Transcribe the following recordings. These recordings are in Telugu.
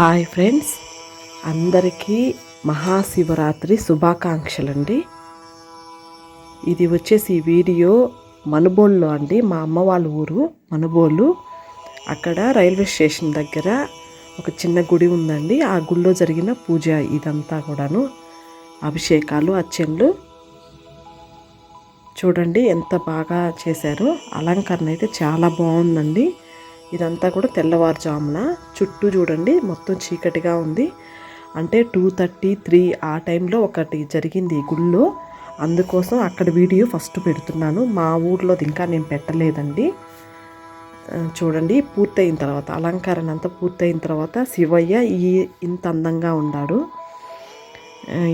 Hi friends. అందరికీ మహాశివరాత్రి శుభాకాంక్షలండి. ఇది వచ్చేసి వీడియో మనుబోల్లో అండి. మా అమ్మ వాళ్ళ ఊరు మనుబోలు. అక్కడ రైల్వే స్టేషన్ దగ్గర ఒక చిన్న గుడి ఉందండి. ఆ గుడిలో జరిగిన పూజ ఇదంతా కూడాను. అభిషేకాలు అర్చనలు. చూడండి ఎంత బాగా చేశారు. అలంకరణ అయితే చాలా బాగుందండి. ఇదంతా కూడా తెల్లవారుజామున. చుట్టూ చూడండి మొత్తం చీకటిగా ఉంది. అంటే టూ థర్టీ త్రీ ఆ టైంలో ఒకటి జరిగింది గుళ్ళో. అందుకోసం అక్కడ వీడియో ఫస్ట్ పెడుతున్నాను. మా ఊర్లోది ఇంకా నేను పెట్టలేదండి. చూడండి పూర్తయిన తర్వాత అలంకరణ అంతా పూర్తయిన తర్వాత శివయ్య ఈ ఇంత అందంగా ఉన్నాడు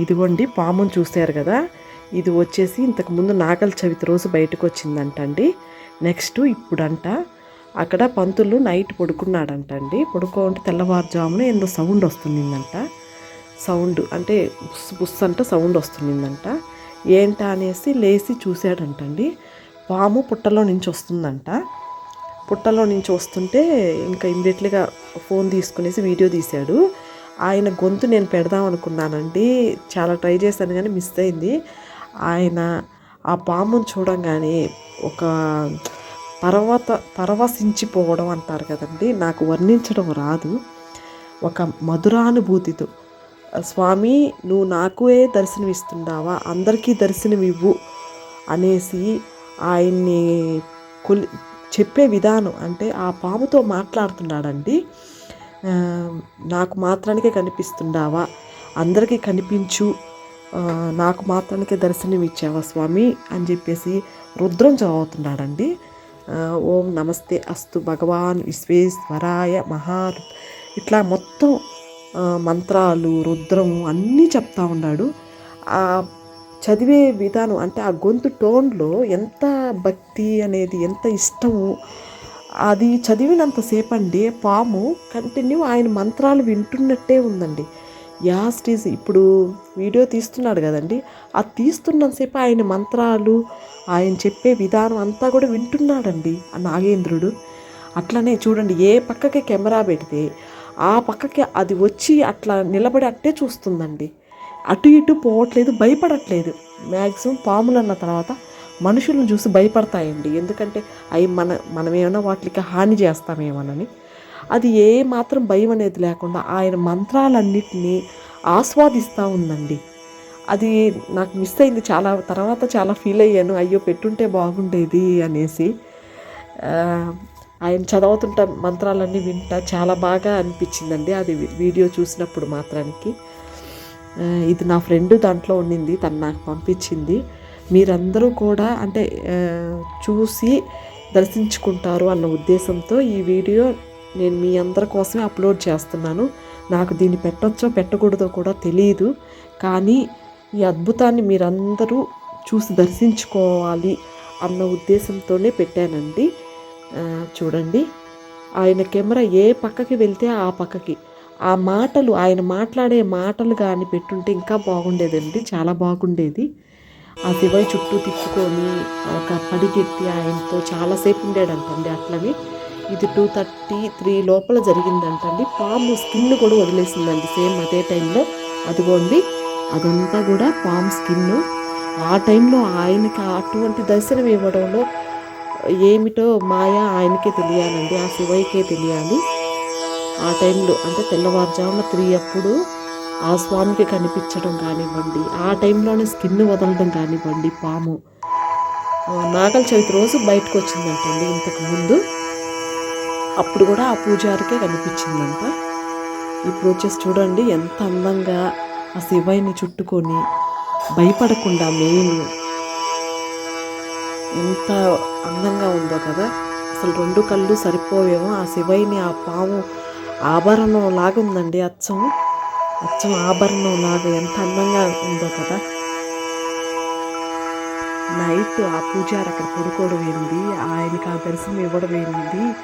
ఇదిగోండి పాముని చూశారు కదా? ఇది వచ్చేసి ఇంతకుముందు నాగల చవితి రోజు బయటకు వచ్చిందంట అండి నెక్స్ట్ ఇప్పుడంట. అక్కడ పంతులు నైట్ పడుకున్నాడంట అండి పడుకోంటే తెల్లవారుజామున ఏందో సౌండ్ వస్తుందంట. సౌండ్ అంటే బుస్ బుస్ అంటే సౌండ్ వస్తుందంట. ఏంట అనేసి లేచి చూశాడంటండి. పాము పుట్టలో నుంచి వస్తుందంట. పుట్టలో నుంచి వస్తుంటే ఇంకా ఇమ్మీడియట్లీగా ఫోన్ తీసుకునేసి వీడియో తీశాడు. ఆయన గొంతు నేను పెడదాం అనుకున్నానండి. చాలా ట్రై చేశాను కానీ మిస్ అయింది. ఆయన ఆ పామును చూడంగానే ఒక పర్వత పరవశించిపోవడం అంటారు కదండి. నాకు వర్ణించడం రాదు. ఒక మధురానుభూతితో స్వామి నువ్వు నాకే దర్శనమిస్తున్నావా అందరికీ దర్శనం ఇవ్వు అనేసి ఆయన్ని కొలి చెప్పే విధానం అంటే ఆ పాముతో మాట్లాడుతున్నాడండి. నాకు మాత్రానికే కనిపిస్తున్నావా అందరికీ కనిపించు. నాకు మాత్రానికే దర్శనం ఇచ్చావా స్వామి? అని చెప్పేసి రుద్రం చదువుతున్నాడండి ఆ, ఓం నమస్తే అస్తు భగవాన్ విశ్వేశ్వరాయ మహా ఇట్లా మొత్తం మంత్రాలు రుద్రము అన్నీ చెప్తా ఉన్నాడు. ఆ చదివే విధానం అంటే ఆ గొంతు టోన్లో ఎంత భక్తి అనేది ఎంత ఇష్టము అది చదివినంతసేపు అండి పాము కంటిన్యూ ఆయన మంత్రాలు వింటున్నట్టే ఉందండి. యాస్టీజ్ ఇప్పుడు వీడియో తీస్తున్నాడు కదండి ఆ తీస్తున్నంతసేపు ఆయన మంత్రాలు ఆయన చెప్పే విధానం అంతా కూడా వింటున్నాడండి ఆ నాగేంద్రుడు. అట్లనే చూడండి ఏ పక్కకి కెమెరా పెడితే ఆ పక్కకి అది వచ్చి అట్లా నిలబడి అట్టే చూస్తుందండి. అటు ఇటు పోవట్లేదు భయపడట్లేదు. మ్యాక్సిమం పాములు అన్న తర్వాత మనుషులను చూసి భయపడతాయండి. ఎందుకంటే అవి మన మనమేమైనా వాటికి హాని చేస్తామేమోనని. అది ఏ మాత్రం భయం అనేది లేకుండా ఆయన మంత్రాలన్నిటినీ ఆస్వాదిస్తూ ఉందండి. అది నాకు మిస్ అయింది. చాలా తర్వాత చాలా ఫీల్ అయ్యాను. అయ్యో పెట్టుంటే బాగుండేది అనేసి. ఆయన చదువుతుంట మంత్రాలన్నీ వింటా. చాలా బాగా అనిపించిందండి అది వీడియో చూసినప్పుడు మాత్రానికి. ఇది నా ఫ్రెండ్ దాంట్లో ఉండింది. తను నాకు పంపించింది. మీరందరూ కూడా అంటే చూసి దర్శించుకుంటారు అన్న ఉద్దేశంతో ఈ వీడియో నేను మీ అందరి కోసమే అప్లోడ్ చేస్తున్నాను. నాకు దీన్ని పెట్టొచ్చో పెట్టకూడదో కూడా తెలియదు కానీ ఈ అద్భుతాన్ని మీరందరూ చూసి దర్శించుకోవాలి అన్న ఉద్దేశంతోనే పెట్టానండి. చూడండి. ఆయన కెమెరా ఏ పక్కకి వెళ్తే ఆ పక్కకి. ఆ మాటలు ఆయన మాట్లాడే మాటలు కానీ పెట్టుంటే ఇంకా బాగుండేదండి. చాలా బాగుండేది. ఆ శివయ్య చుట్టూ తిప్పుకొని ఒక పడిగెత్తి ఆయనతో చాలాసేపు ఉండేడంటండి అట్లని. ఇది టూ థర్టీ త్రీ లోపల జరిగిందంటండి. పాము స్కిన్ కూడా వదిలేసిందండి. సేమ్ అదే టైంలో. అదిగోండి. అదంతా కూడా పామ్ స్కిన్ ఆ టైంలో ఆయనకి అటువంటి దర్శనం ఇవ్వడంలో ఏమిటో మాయ ఆయనకే తెలియాలండి ఆ శివయ్యకే తెలియాలి. ఆ టైంలో అంటే తెల్లవారుజామున త్రీ అప్పుడు ఆ స్వామికి కనిపించడం కానివ్వండి ఆ టైంలోనే స్కిన్ వదలడం కానివ్వండి పాము. నాగల చవితి రోజు బయటకు వచ్చిందంటండి ఇంతకుముందు అప్పుడు కూడా ఆ పూజారికే కనిపించిందంట. ఇప్పుడు వచ్చేసి చూడండి ఎంత అందంగా ఆ శివయ్యని చుట్టుకొని భయపడకుండా మెయిన్ ఎంత అందంగా ఉందో కదా. అసలు రెండు కళ్ళు సరిపోవేమో. ఆ శివయ్యని ఆ పాము ఆభరణం లాగా ఉందండి అచ్చం. అచ్చం ఆభరణం లాగా ఎంత అందంగా ఉందో కదా. నైట్ ఆ పూజారి అక్కడ పడుకోవడం ఏంది? ఆయనకి ఆ దర్శనం ఇవ్వడం ఏంది?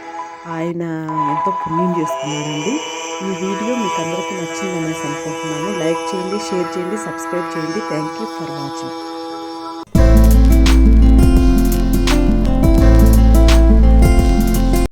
ఆయన ఎంతో పుణ్యం చేసుకున్నాడండి. ఈ వీడియో మీకు అందరికీ నచ్చిందనేసి అనుకుంటున్నాను. లైక్ చేయండి షేర్ చేయండి సబ్స్క్రైబ్ చేయండి. Thank you for watching